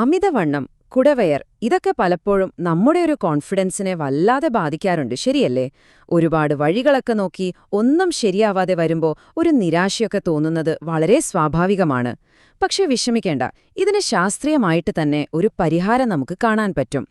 അമിതവണ്ണം കുടവയർ ഇതൊക്കെ പലപ്പോഴും നമ്മുടെ ഒരു കോൺഫിഡൻസിനെ വല്ലാതെ ബാധിക്കാറുണ്ട് ശരിയല്ലേ? ഒരുപാട് വഴികളൊക്കെ നോക്കി ഒന്നും ശരിയാവാതെ വരുമ്പോൾ ഒരു നിരാശയൊക്കെ തോന്നുന്നത് വളരെ സ്വാഭാവികമാണ്. പക്ഷെ വിഷമിക്കേണ്ട ഇതിന് ശാസ്ത്രീയമായിട്ട് തന്നെ ഒരു പരിഹാരം നമുക്ക് കാണാൻ പറ്റും.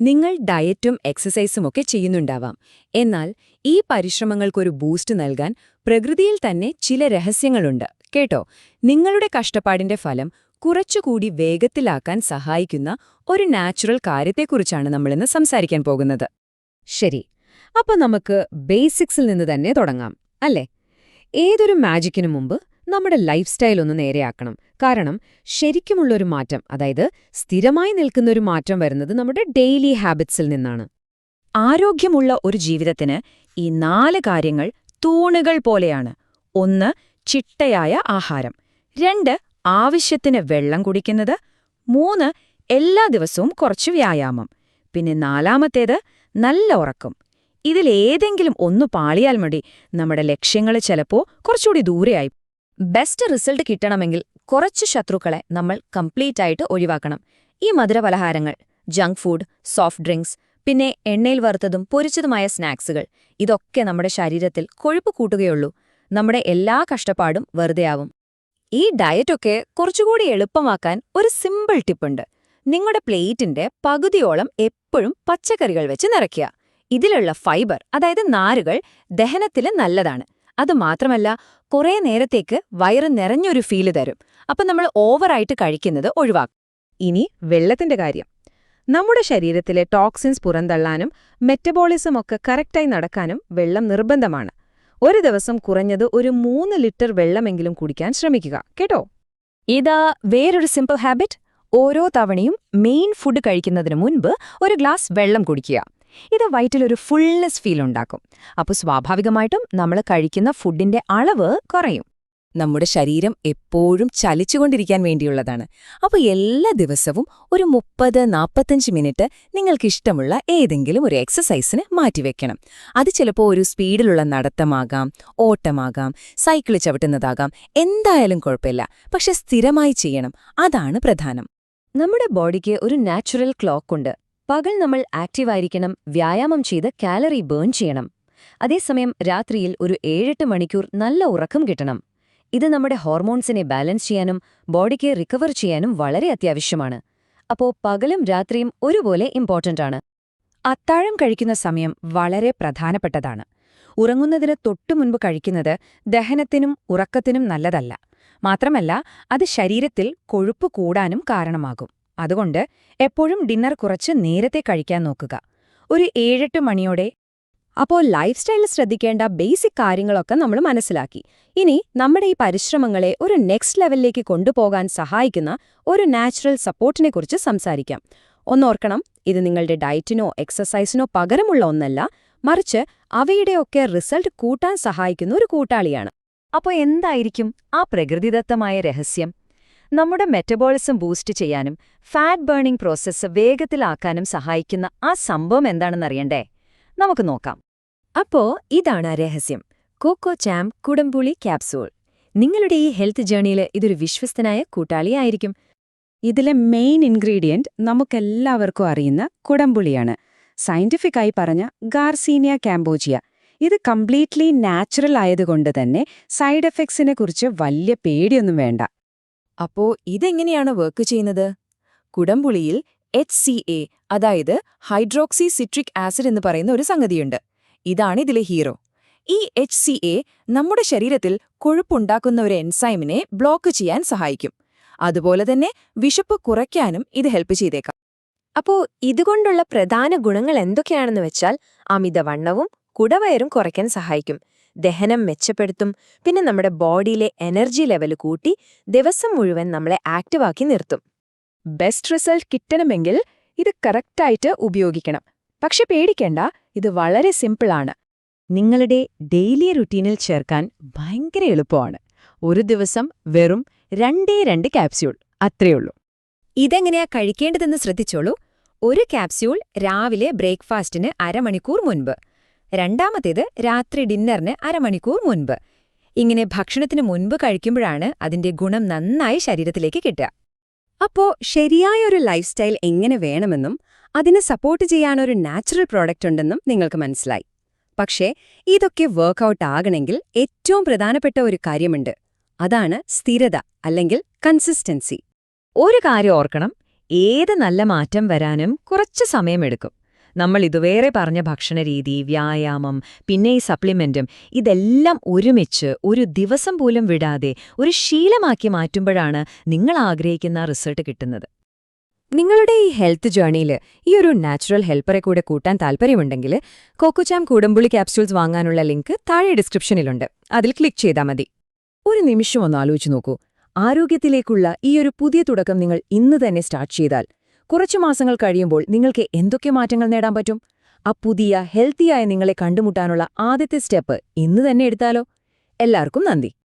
നിങ്ങൾ ഡയറ്റും എക്സസൈസും ഒക്കെ ചെയ്യുന്നുണ്ടാവാം. എന്നാൽ ഈ പരിശ്രമങ്ങൾക്കൊരു ബൂസ്റ്റ് നൽകാൻ പ്രകൃതിയിൽ തന്നെ ചില രഹസ്യങ്ങളുണ്ട്. കേട്ടോ? നിങ്ങളുടെ കഷ്ടപ്പാടിന്റെ ഫലം കുറച്ചുകൂടി വേഗത്തിലാക്കാൻ സഹായിക്കുന്ന ഒരു നാച്ചുറൽ കാര്യത്തെക്കുറിച്ചാണ് നമ്മളിന്ന് സംസാരിക്കാൻ പോകുന്നത്. ശരി അപ്പൊ നമുക്ക് ബേസിക്സിൽ നിന്ന് തന്നെ തുടങ്ങാം അല്ലേ? ഏതൊരു മാജിക്കിനു മുമ്പ് നമ്മുടെ ലൈഫ് സ്റ്റൈൽ ഒന്ന് നേരെയാക്കണം. കാരണം ശരിക്കുമുള്ളൊരു മാറ്റം അതായത് സ്ഥിരമായി നിൽക്കുന്ന ഒരു മാറ്റം വരുന്നത് നമ്മുടെ ഡെയിലി ഹാബിറ്റ്സിൽ നിന്നാണ്. ആരോഗ്യമുള്ള ഒരു ജീവിതത്തിന് ഈ നാല് കാര്യങ്ങൾ തൂണുകൾ പോലെയാണ്. ഒന്ന് ചിട്ടയായ ആഹാരം രണ്ട് ആവശ്യത്തിന് വെള്ളം കുടിക്കുന്നത് മൂന്ന് എല്ലാ ദിവസവും കുറച്ച് വ്യായാമം. പിന്നെ നാലാമത്തേത് നല്ല ഉറക്കം. ഇതിലേതെങ്കിലും ഒന്ന് പാളിയാൽ മതി. നമ്മുടെ ലക്ഷ്യങ്ങൾ ചിലപ്പോ കുറച്ചുകൂടി ദൂരെയായി. ബെസ്റ്റ് റിസൾട്ട് കിട്ടണമെങ്കിൽ കുറച്ച് ശത്രുക്കളെ നമ്മൾ കംപ്ലീറ്റ് ആയിട്ട് ഒഴിവാക്കണം. ഈ മധുരപലഹാരങ്ങൾ ജങ്ക് ഫുഡ് സോഫ്റ്റ് ഡ്രിങ്ക്സ് പിന്നെ എണ്ണയിൽ വറുത്തതും പൊരിച്ചതുമായ സ്നാക്സുകൾ ഇതൊക്കെ നമ്മുടെ ശരീരത്തിൽ കൊഴുപ്പ് കൂട്ടുകയുള്ളൂ. നമ്മുടെ എല്ലാ കഷ്ടപ്പാടും വെറുതെയാവും. ഈ ഡയറ്റൊക്കെ കുറച്ചുകൂടി എളുപ്പമാക്കാൻ ഒരു സിമ്പിൾ ടിപ്പുണ്ട് നിങ്ങളുടെ പ്ലേറ്റിന്റെ പകുതിയോളം എപ്പോഴും പച്ചക്കറികൾ വെച്ച് നിറയ്ക്കുക. ഇതിലുള്ള ഫൈബർ അതായത് നാരുകൾ ദഹനത്തിന് നല്ലതാണ്. അത് മാത്രമല്ല കുറേ നേരത്തേക്ക് വയറ് നിറഞ്ഞൊരു ഫീൽ തരും. അപ്പം നമ്മൾ ഓവറായിട്ട് കഴിക്കുന്നത് ഒഴിവാക്കും. ഇനി വെള്ളത്തിന്റെ കാര്യം. നമ്മുടെ ശരീരത്തിലെ ടോക്സിൻസ് പുറന്തള്ളാനും മെറ്റബോളിസം ഒക്കെ കറക്റ്റായി നടക്കാനും വെള്ളം നിർബന്ധമാണ്. ഒരു ദിവസം കുറഞ്ഞത് ഒരു മൂന്ന് ലിറ്റർ വെള്ളമെങ്കിലും കുടിക്കാൻ ശ്രമിക്കുക. കേട്ടോ? ഇതാ വേറൊരു സിമ്പിൾ ഹാബിറ്റ് ഓരോ തവണയും മെയിൻ ഫുഡ് കഴിക്കുന്നതിന് മുൻപ് ഒരു ഗ്ലാസ് വെള്ളം കുടിക്കുക. ഇത് വയറ്റിലൊരു ഫുൾനെസ് ഫീൽ ഉണ്ടാക്കും. അപ്പോൾ സ്വാഭാവികമായിട്ടും നമ്മൾ കഴിക്കുന്ന ഫുഡിന്റെ അളവ് കുറയും. നമ്മുടെ ശരീരം എപ്പോഴും ചലിച്ചുകൊണ്ടിരിക്കാൻ വേണ്ടിയുള്ളതാണ്. അപ്പോൾ എല്ലാ ദിവസവും ഒരു മുപ്പത് നാൽപ്പത്തഞ്ച് മിനിറ്റ് നിങ്ങൾക്കിഷ്ടമുള്ള ഏതെങ്കിലും ഒരു എക്സസൈസിന് മാറ്റിവെക്കണം അത് ചിലപ്പോൾ ഒരു സ്പീഡിലുള്ള നടത്തമാകാം ഓട്ടമാകാം സൈക്കിൾ ചവിട്ടുന്നതാകാം എന്തായാലും കുഴപ്പമില്ല. പക്ഷെ സ്ഥിരമായി ചെയ്യണം. അതാണ് പ്രധാനം. നമ്മുടെ ബോഡിക്ക് ഒരു നാച്ചുറൽ ക്ലോക്ക് ഉണ്ട്. പകൽ നമ്മൾ ആക്റ്റീവായിരിക്കണം വ്യായാമം ചെയ്ത് കാലറി ബേൺ ചെയ്യണം. അതേസമയം രാത്രിയിൽ ഒരു ഏഴെട്ട് മണിക്കൂർ നല്ല ഉറക്കം കിട്ടണം. ഇത് നമ്മുടെ ഹോർമോൺസിനെ ബാലൻസ് ചെയ്യാനും ബോഡിക്ക് റിക്കവർ ചെയ്യാനും വളരെ അത്യാവശ്യമാണ്. അപ്പോ പകലും രാത്രിയും ഒരുപോലെ ഇമ്പോർട്ടന്റ് ആണ്. അത്താഴം കഴിക്കുന്ന സമയം വളരെ പ്രധാനപ്പെട്ടതാണ്. ഉറങ്ങുന്നതിന് തൊട്ടു മുൻപ് കഴിക്കുന്നത് ദഹനത്തിനും ഉറക്കത്തിനും നല്ലതല്ല. മാത്രമല്ല അത് ശരീരത്തിൽ കൊഴുപ്പ് കൂടാനും കാരണമാകും. അതുകൊണ്ട് എപ്പോഴും ഡിന്നർ കുറച്ച് നേരത്തെ കഴിക്കാൻ നോക്കുക. ഒരു ഏഴെട്ട് മണിയോടെ അപ്പോൾ ലൈഫ് സ്റ്റൈലിൽ ശ്രദ്ധിക്കേണ്ട ബേസിക് കാര്യങ്ങളൊക്കെ നമ്മൾ മനസ്സിലാക്കി. ഇനി നമ്മുടെ ഈ പരിശ്രമങ്ങളെ ഒരു നെക്സ്റ്റ് ലെവലിലേക്ക് കൊണ്ടുപോകാൻ സഹായിക്കുന്ന ഒരു നാച്ചുറൽ സപ്പോർട്ടിനെക്കുറിച്ച് സംസാരിക്കാം. ഒന്നോർക്കണം ഇത് നിങ്ങളുടെ ഡയറ്റിനോ എക്സസൈസിനോ പകരമുള്ള ഒന്നല്ല മറിച്ച് അവയുടെയൊക്കെ റിസൾട്ട് കൂട്ടാൻ സഹായിക്കുന്ന ഒരു കൂട്ടാളിയാണ്. അപ്പോൾ എന്തായിരിക്കും ആ പ്രകൃതിദത്തമായ രഹസ്യം? നമ്മുടെ മെറ്റബോളിസം ബൂസ്റ്റ് ചെയ്യാനും ഫാറ്റ് ബേണിംഗ് പ്രോസസ്സ് വേഗത്തിലാക്കാനും സഹായിക്കുന്ന ആ സംഭവം എന്താണെന്നറിയണ്ടേ? നമുക്ക് നോക്കാം. അപ്പോ ഇതാണ് രഹസ്യം. കോക്കോ ചാം കുടംപുളി ക്യാപ്സൂൾ നിങ്ങളുടെ ഈ ഹെൽത്ത് ജേണിയിൽ ഇതൊരു വിശ്വസ്തനായ കൂട്ടാളിയായിരിക്കും ഇതിലെ മെയിൻ ഇൻഗ്രീഡിയന്റ് നമുക്കെല്ലാവർക്കും അറിയുന്ന കുടംപുളിയാണ്. സയന്റിഫിക്കായി പറഞ്ഞ ഗാർസീനിയ കാംബോജിയ. ഇത് കംപ്ലീറ്റ്ലി നാച്ചുറൽ ആയതുകൊണ്ട് തന്നെ സൈഡ് എഫക്ട്സിനെ കുറിച്ച് വലിയ പേടിയൊന്നും വേണ്ട. അപ്പോ ഇതെങ്ങനെയാണ് വർക്ക് ചെയ്യുന്നത്? കുടംപുളിയിൽ എച്ച് അതായത് ഹൈഡ്രോക്സി സിട്രിക് ആസിഡ് എന്ന് പറയുന്ന ഒരു സംഗതിയുണ്ട്. ഇതാണ് ഇതിലെ ഹീറോ. ഈ എച്ച് സി എ നമ്മുടെ ശരീരത്തിൽ കൊഴുപ്പുണ്ടാക്കുന്ന ഒരു എൻസൈമിനെ ബ്ലോക്ക് ചെയ്യാൻ സഹായിക്കും. അതുപോലെ തന്നെ വിശപ്പ് കുറയ്ക്കാനും ഇത് ഹെൽപ്പ് ചെയ്തേക്കാം. അപ്പോ ഇതുകൊണ്ടുള്ള പ്രധാന ഗുണങ്ങൾ എന്തൊക്കെയാണെന്ന് വെച്ചാൽ അമിതവണ്ണവും കുടവയറും കുറയ്ക്കാൻ സഹായിക്കും. ദഹനം മെച്ചപ്പെടുത്തും. പിന്നെ നമ്മുടെ ബോഡിയിലെ എനർജി ലെവൽ കൂട്ടി ദിവസം മുഴുവൻ നമ്മളെ ആക്റ്റീവാക്കി നിർത്തും. ബെസ്റ്റ് റിസൾട്ട് കിട്ടണമെങ്കിൽ ഇത് കറക്റ്റായിട്ട് ഉപയോഗിക്കണം. പക്ഷെ പേടിക്കേണ്ട ഇത് വളരെ സിമ്പിളാണ്. നിങ്ങളുടെ ഡെയിലി റുട്ടീനിൽ ചേർക്കാൻ ഭയങ്കര എളുപ്പമാണ്. ഒരു ദിവസം വെറും രണ്ടേ രണ്ട് ക്യാപ്സ്യൂൾ അത്രയുള്ളൂ ഇതെങ്ങനെയാ കഴിക്കേണ്ടതെന്ന് ശ്രദ്ധിച്ചോളൂ. ഒരു ക്യാപ്സ്യൂൾ രാവിലെ ബ്രേക്ക്ഫാസ്റ്റിന് അരമണിക്കൂർ മുൻപ് രണ്ടാമത്തേത് രാത്രി ഡിന്നറിന് അരമണിക്കൂർ മുൻപ്. ഇങ്ങനെ ഭക്ഷണത്തിന് മുൻപ് കഴിക്കുമ്പോഴാണ് അതിന്റെ ഗുണം നന്നായി ശരീരത്തിലേക്ക് കിട്ടുക. അപ്പോ ശരിയായ ഒരു ലൈഫ് സ്റ്റൈൽ എങ്ങനെ വേണമെന്നും അതിനെ സപ്പോർട്ട് ചെയ്യാനൊരു നാച്ചുറൽ പ്രോഡക്റ്റ് ഉണ്ടെന്നും നിങ്ങൾക്ക് മനസ്സിലായി. പക്ഷേ ഇതൊക്കെ വർക്കൗട്ട് ആകണമെങ്കിൽ ഏറ്റവും പ്രധാനപ്പെട്ട ഒരു കാര്യമുണ്ട്. അതാണ് സ്ഥിരത അല്ലെങ്കിൽ കൺസിസ്റ്റൻസി ഒരു കാര്യം ഓർക്കണം ഏത് നല്ല മാറ്റം വരാനും കുറച്ച് സമയമെടുക്കും. നമ്മൾ ഇതുവേറെ പറഞ്ഞ ഭക്ഷണരീതി വ്യായാമം പിന്നെ ഈ സപ്ലിമെന്റും ഇതെല്ലാം ഒരുമിച്ച് ഒരു ദിവസം പോലും വിടാതെ ഒരു ശീലമാക്കി മാറ്റുമ്പോഴാണ് നിങ്ങൾ ആഗ്രഹിക്കുന്ന റിസൾട്ട് കിട്ടുന്നത്. നിങ്ങളുടെ ഈ ഹെൽത്ത് ജേർണിയിൽ ഈ ഒരു നാച്ചുറൽ ഹെൽപ്പറെ കൂടെ കൂട്ടാൻ താല്പര്യമുണ്ടെങ്കിൽ കോക്കോചാം കൂടമ്പുളി ക്യാപ്സ്യൂൾസ് വാങ്ങാനുള്ള ലിങ്ക് താഴെ ഡിസ്ക്രിപ്ഷനിലുണ്ട്. അതിൽ ക്ലിക്ക് ചെയ്താൽ മതി. ഒരു നിമിഷം ഒന്ന് ആലോചിച്ച് നോക്കൂ. ആരോഗ്യത്തിലേക്കുള്ള ഈ ഒരു പുതിയ തുടക്കം നിങ്ങൾ ഇന്ന് തന്നെ സ്റ്റാർട്ട് ചെയ്താൽ കുറച്ചു മാസങ്ങൾ കഴിയുമ്പോൾ നിങ്ങൾക്ക് എന്തൊക്കെ മാറ്റങ്ങൾ നേടാൻ പറ്റും? ആ പുതിയ ഹെൽത്തിയായ നിങ്ങളെ കണ്ടുമുട്ടാനുള്ള ആദ്യത്തെ സ്റ്റെപ്പ് ഇന്ന് തന്നെ എടുത്താലോ? എല്ലാവർക്കും നന്ദി.